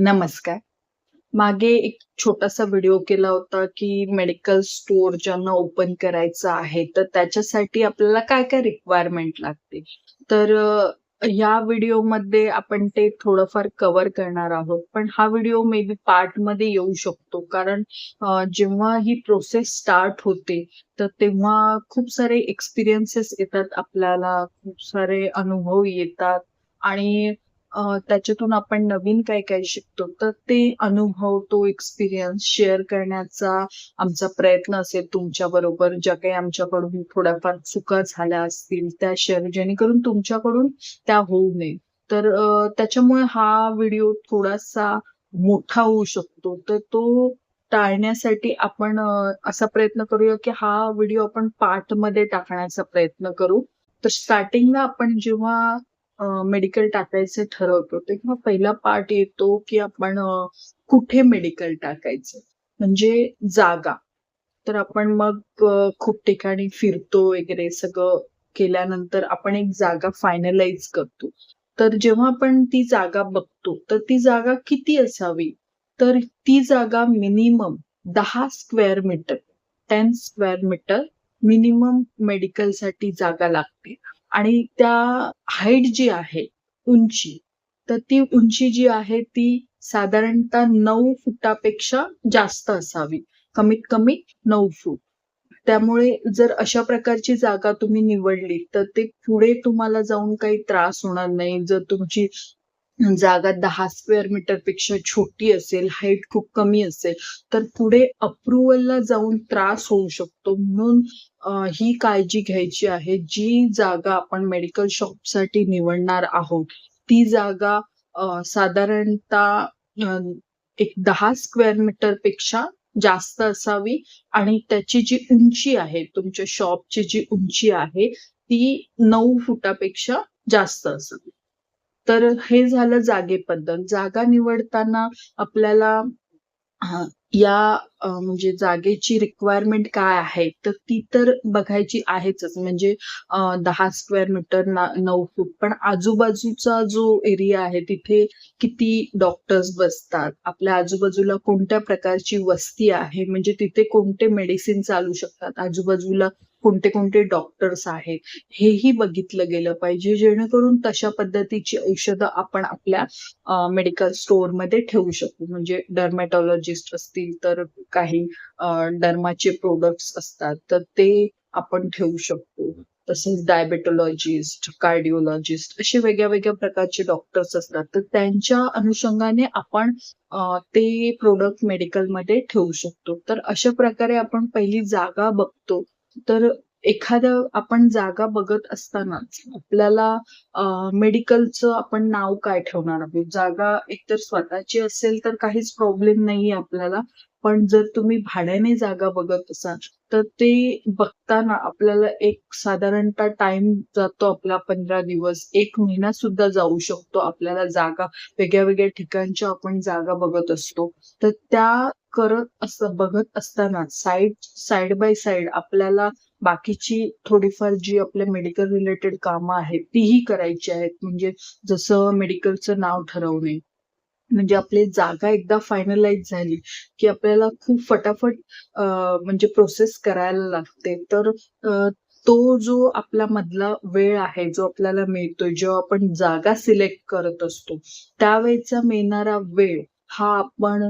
नमस्कार. मागे एक छोटासा व्हिडिओ केला होता, की मेडिकल स्टोअर ज्यांना ओपन करायचं आहे, तर त्याच्यासाठी आपल्याला काय-काय रिक्वायरमेंट लागते. तर या व्हिडिओमध्ये आपण ते थोडंफार कव्हर करणार आहोत. पण हा व्हिडिओ मे बी पार्टमध्ये येऊ शकतो. कारण जेव्हा ही प्रोसेस स्टार्ट होते, तर तेव्हा खूप सारे एक्सपिरियन्सेस येतात आपल्याला, खूप सारे अनुभव येतात आणि त्याच्यातून आपण नवीन काय-काय शिकतो. तर ते अनुभव, तो एक्सपिरियन्स शेअर करण्याचा आमचा प्रयत्न असेल तुमच्या बरोबर ज्या काही आमच्याकडून थोड्याफार चुका झाल्या असतील, त्या शेअर जेणेकरून तुमच्याकडून त्या होऊ नये. तर त्याच्यामुळे हा व्हिडिओ थोडासा मोठा होऊ शकतो. तर तो टाळण्यासाठी आपण असा प्रयत्न करूया, की हा व्हिडिओ आपण पार्टमध्ये टाकण्याचा प्रयत्न करू. तर स्टार्टिंगला आपण जेव्हा मेडिकल टाकायचं ठरवतो, तेव्हा पहिला पार्ट येतो, की आपण कुठे मेडिकल टाकायचं? म्हणजे जागा. तर आपण मग खूप ठिकाणी फिरतो वगैरे सगळं केल्यानंतर आपण एक जागा फायनलाइज करतो. तर जेव्हा आपण ती जागा बघतो, तर ती जागा किती असावी? तर ती जागा मिनिमम दहा square metre, ten square metre minimum मेडिकलसाठी जागा लागते. आणि त्या हाईट जी आहे, उंची, तर ती उंची जी आहे ती साधारणतः नऊ फुटापेक्षा जास्त असावी. कमीत कमी नऊ फूट. त्यामुळे जर अशा प्रकारची जागा तुम्ही निवडली, तर ते पुढे तुम्हाला जाऊन काही त्रास होणार नाही. जर तुमची जागा दहा स्क्वेअर मीटरपेक्षा छोटी असेल, हाईट खूप कमी असेल, तर पुढे अप्रुव्हलला जाऊन त्रास होऊ शकतो. म्हणून ही काळजी घ्यायची आहे. जी जागा आपण मेडिकल शॉपसाठी निवडणार आहोत, ती जागा साधारणतः एक दहा स्क्वेअर मीटरपेक्षा जास्त असावी आणि त्याची जी उंची आहे, तुमच्या शॉपची जी उंची आहे, ती नऊ फुटापेक्षा जास्त असावी. तर हे झालं जागेबद्दल. जागा निवडताना आपल्याला या म्हणजे जागेची रिक्वायरमेंट काय आहे, तर ती तर बघायची आहेच म्हणजे दहा स्क्वेअर मीटर नऊ फूट. पण आजूबाजूचा जो एरिया आहे, तिथे किती डॉक्टर्स बसतात, आपल्या आजूबाजूला कोणत्या प्रकारची वस्ती आहे, म्हणजे तिथे कोणते मेडिसिन चालू शकतात, आजूबाजूला कोणते-कोणते डॉक्टर्स आहेत, हेही बघितलं गेलं पाहिजे. जेणेकरून तशा पद्धतीची औषधं आपण आपल्या मेडिकल स्टोअरमध्ये ठेवू शकू. म्हणजे डर्मॅटॉलॉजिस्ट असतील, तर काही डर्माचे प्रोडक्ट्स असतात, तर ते आपण ठेवू शकतो. तसेच डायबेटॉलॉजिस्ट, कार्डिओलॉजिस्ट असे वेगळ्या-वेगळ्या प्रकारचे डॉक्टर्स असतात. तर त्यांच्या अनुषंगाने आपण ते प्रोडक्ट मेडिकलमध्ये ठेवू शकतो. तर अशा प्रकारे आपण पहिली जागा बघतो. तर एखादं आपण जागा बघत असतानाच आपल्याला मेडिकलचं आपण नाव काय ठेवणार आहोत? जागा एकतर स्वतःची असेल तर काहीच प्रॉब्लेम नाही आपल्याला. पण जर तुम्ही भाड्याने जागा बघत असाल, तर ते बघताना आपल्याला एक साधारणतः टाइम जातो आपला 15 दिवस, एक महिना सुद्धा जाऊ शकतो. आपल्याला जागा वेगळ्या-वेगळ्या ठिकाणच्या आपण जागा बघत असतो. तर त्या करत अस बघत असताना साइड साइड बाय साइड आपल्याला बाकीची थोडीफार जी आपल्या मेडिकल रिलेटेड कामं आहेत, तीही करायची आहेत. म्हणजे जसं मेडिकलचं नाव ठरवणे. म्हणजे आपली जागा एकदा फायनलाईज झाली, की आपल्याला खूप फटाफट म्हणजे प्रोसेस करायला लागते. तर तो जो आपला मधला वेळ आहे, जो आपल्याला मिळतोय, जेव्हा आपण जागा सिलेक्ट करत असतो, त्यावेळेचा मिळणारा वेळ हा आपण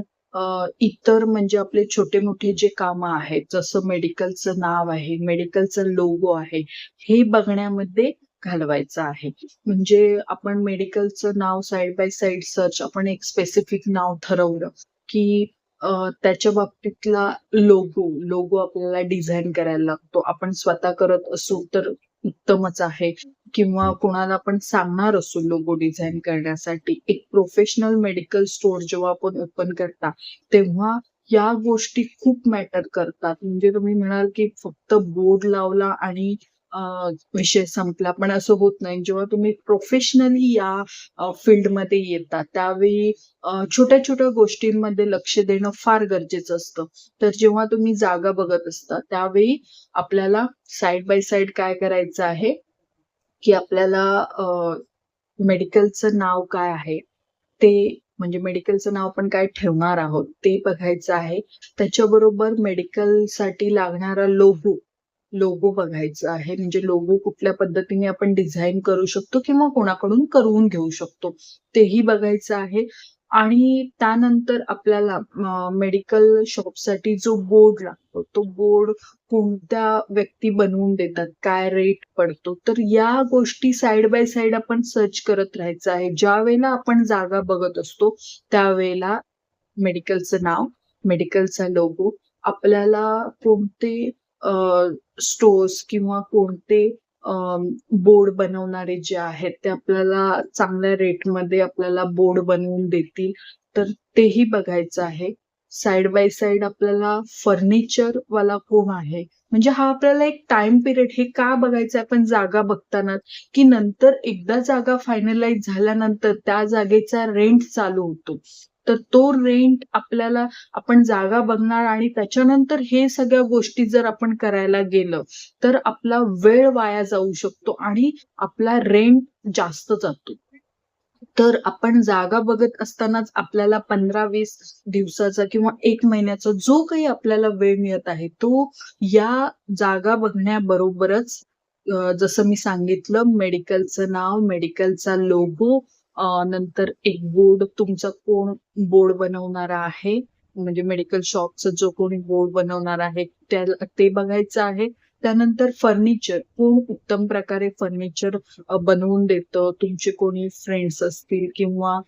इतर म्हणजे आपले छोटे-मोठे जे काम आहेत, जसं मेडिकलचं नाव आहे, मेडिकलचा लोगो आहे, हे बघण्यामध्ये घालवायचा आहे. म्हणजे आपण मेडिकलचं नाव साइड बाय साइड सर्च आपण एक स्पेसिफिक नाव ठरवलं, की त्याच्या बाबतीतला लोगो, लोगो आपल्याला डिझाईन करायला लागतो. आपण स्वतः करत असू तर उत्तमच आहे किंवा कोणाला आपण सांगणार असू लोगो डिझाईन करण्यासाठी. एक प्रोफेशनल मेडिकल स्टोअर जेव्हा आपण ओपन करता, तेव्हा या गोष्टी खूप मॅटर करतात. म्हणजे तुम्ही म्हणाल, की फक्त बोर्ड लावला आणि विषय संपला. पण असं होत नाही. जेव्हा तुम्ही प्रोफेशनली या फील्डमध्ये येता, त्यावेळी छोट्या-छोट्या गोष्टींमध्ये लक्ष देणं फार गरजेचं असतं. तर जेव्हा तुम्ही जागा बघत असता, त्यावेळी आपल्याला साइड बाय साइड काय करायचं आहे, की आपल्याला मेडिकलचं नाव काय आहे, ते म्हणजे मेडिकलचं नाव आपण काय ठेवणार आहोत ते बघायचं आहे त्याच्याबरोबर मेडिकलसाठी लागणारा लोगो लोगो बघायचा आहे. म्हणजे लोगो कुठल्या पद्धतीने आपण डिझाईन करू शकतो किंवा कोणाकडून करून घेऊ शकतो तेही बघायचं आहे. आणि त्यानंतर आपल्याला मेडिकल शॉपसाठी जो बोर्ड लागतो तो बोर्ड कोणत्या व्यक्ती बनवून देतात काय रेट पडतो तर या गोष्टी साईड बाय साईड आपण सर्च करत राहायचं आहे. ज्या वेळेला आपण जागा बघत असतो त्यावेळेला मेडिकलचं नाव मेडिकलचा लोगो आपल्याला कोणते स्टोर्स किंवा कोणते बोर्ड बनवणारे जे आहेत ते आपल्याला चांगल्या रेटमध्ये आपल्याला बोर्ड बनवून देतील. तर तेही बघायचं आहे. साइड बाय साइड आपल्याला फर्निचर वाला कोण आहे. म्हणजे हा आपल्याला एक टाइम पिरियड हे का बघायचं आहे? आपण जागा बघताना की नंतर एकदा जागा फायनलाइज झाल्यानंतर त्या जागेचा रेंट चालू होतो. तर तो रेंट आपल्याला आपण जागा बघणार आणि त्याच्यानंतर हे सगळ्या गोष्टी जर आपण करायला गेलं तर आपला वेळ वाया जाऊ शकतो आणि आपला रेंट जास्त जातो. तर आपण जागा बघत असतानाच आपल्याला पंधरा वीस दिवसाचा किंवा एक महिन्याचा जो काही आपल्याला वेळ मिळत आहे तो या जागा बघण्याबरोबरच जसं मी सांगितलं मेडिकलचं नाव मेडिकलचा लोगो नंतर एक बोर्ड तुमचा कोण बोर्ड बनवणारा आहे? म्हणजे मेडिकल शॉपचा जो कोणी बोर्ड बनवणार आहे त्या ते बघायचं आहे. त्यानंतर फर्निचर कोण उत्तम प्रकारे फर्निचर बनवून देतं? तुमचे कोणी फ्रेंड्स असतील किंवा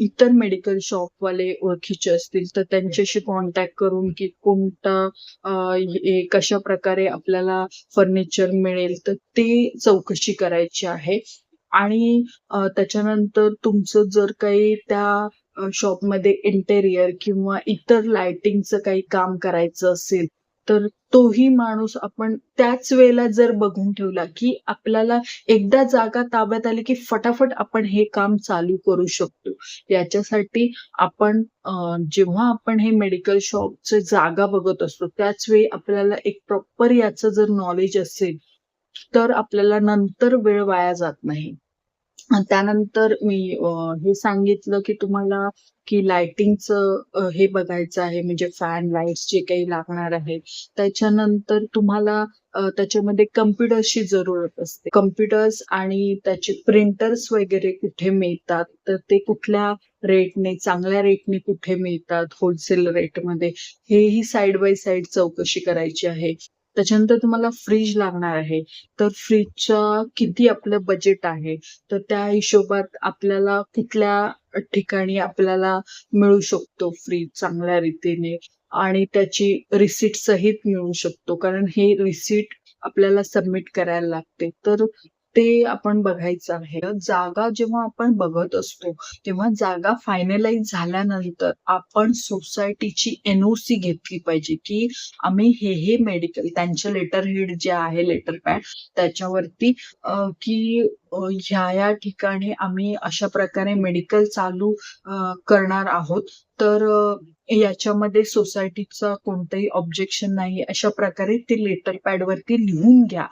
इतर मेडिकल शॉपवाले ओळखीचे असतील तर त्यांच्याशी कॉन्टॅक्ट करून की कोणता कशा प्रकारे आपल्याला फर्निचर मिळेल? तर ते चौकशी करायची आहे. आणि त्याच्यानंतर तुमचं जर काही त्या शॉपमध्ये इंटेरियर किंवा इतर लाइटिंगचं काही काम करायचं असेल तर तोही माणूस आपण त्याच वेळेला जर बघून ठेवला की आपल्याला एकदा जागा ताब्यात आली की फटाफट आपण हे काम चालू करू शकतो. याच्यासाठी आपण जेव्हा आपण हे मेडिकल शॉपचे जागा बघत असतो त्याच वेळी आपल्याला एक प्रॉपर याचं जर नॉलेज असेल तर आपल्याला नंतर वेळ वाया जात नाही. त्यानंतर मी हे सांगितलं की तुम्हाला की लाइटिंगचं हे बघायचं आहे म्हणजे फॅन लाईट्स जे काही लागणार आहे त्याच्यानंतर तुम्हाला त्याच्यामध्ये कम्प्युटर्सची जरूरत असते. कम्प्युटर्स आणि त्याचे प्रिंटर्स वगैरे कुठे मिळतात तर ते कुठल्या रेटने चांगल्या रेटने कुठे मिळतात होलसेल रेटमध्ये हेही साईड बाय साईड चौकशी करायची आहे. त्याच्यानंतर तुम्हाला फ्रीज लागणार आहे. तर फ्रीजचा किती आपलं बजेट आहे? तर त्या हिशोबात आपल्याला कुठल्या ठिकाणी आपल्याला मिळू शकतो फ्रीज चांगल्या रीतीने? आणि त्याची रिसिट सहित मिळू शकतो. कारण हे रिसिट आपल्याला सबमिट करायला लागते. तर ते आपण बघायचं आहे. जागा जेव्हा आपण बघत असतो तेव्हा जागा फायनलाइज झाल्यानंतर आपण सोसायटीची एनओसी घेतली पाहिजे की आम्ही हे हे मेडिकल त्यांचे लेटर हेड जे आहे लेटर पॅड त्याच्यावरती की ह्या या ठिकाणी आम्ही अशा प्रकारे मेडिकल चालू करणार आहोत. तर याच्यामध्ये सोसायटीचं कोणतंही ऑब्जेक्शन नाही. अशा प्रकारे ते लेटर पॅड वरती लिहून घ्या.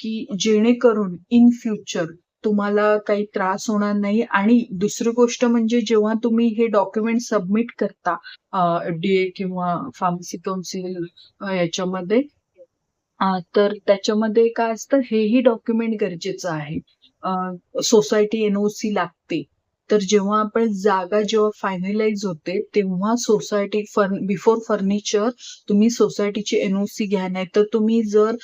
की जेणेकरून इन फ्युचर तुम्हाला काही त्रास होणार नाही. आणि दुसरी गोष्ट म्हणजे जेव्हा तुम्ही हे डॉक्युमेंट सबमिट करता डीए किंवा फार्मसी कौन्सिल याच्यामध्ये तर त्याच्यामध्ये काय असतं हेही डॉक्युमेंट गरजेचं आहे. सोसायटी एनओसी लागते. तर जेव्हा आपण जागा जेव्हा फायनलाइज होते तेव्हा सोसायटी फर्न बिफोर फर्निचर तुम्ही सोसायटीची एनओसी घ्या. नाही तर तुम्ही जर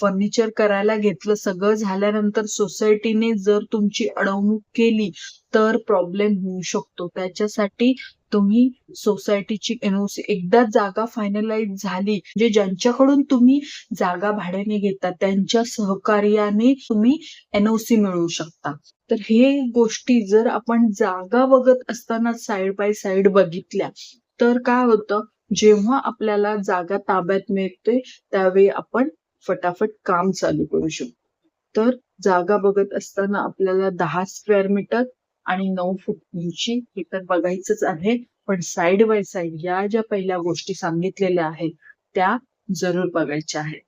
फर्निचर करायला घेतलं सगळं झाल्यानंतर सोसायटीने जर तुमची अडवणूक केली तर प्रॉब्लेम होऊ शकतो. त्याच्यासाठी तुम्ही सोसायटीची एनओसी एकदा जागा फायनलाइज झाली जे ज्यांच्याकडून तुम्ही जागा भाड्याने घेता त्यांच्या सहकार्याने तुम्ही एनओसी मिळवू शकता. तर हे गोष्टी जर आपण जागा बघत असताना साइड बाय साइड बघितल्या तर काय होतं? जेव्हा आपल्याला जागा ताब्यात मिळते त्यावेळी आपण फटाफट काम चालू करू शकतो. तर जागा बघत असताना आपल्याला दहा स्क्वेअर मीटर आणि नऊ फूट उंची हे तर बघायचंच आहे. पण साइड बाय साइड या ज्या पहिल्या गोष्टी सांगितलेल्या आहेत त्या जरूर बघायच्या आहेत.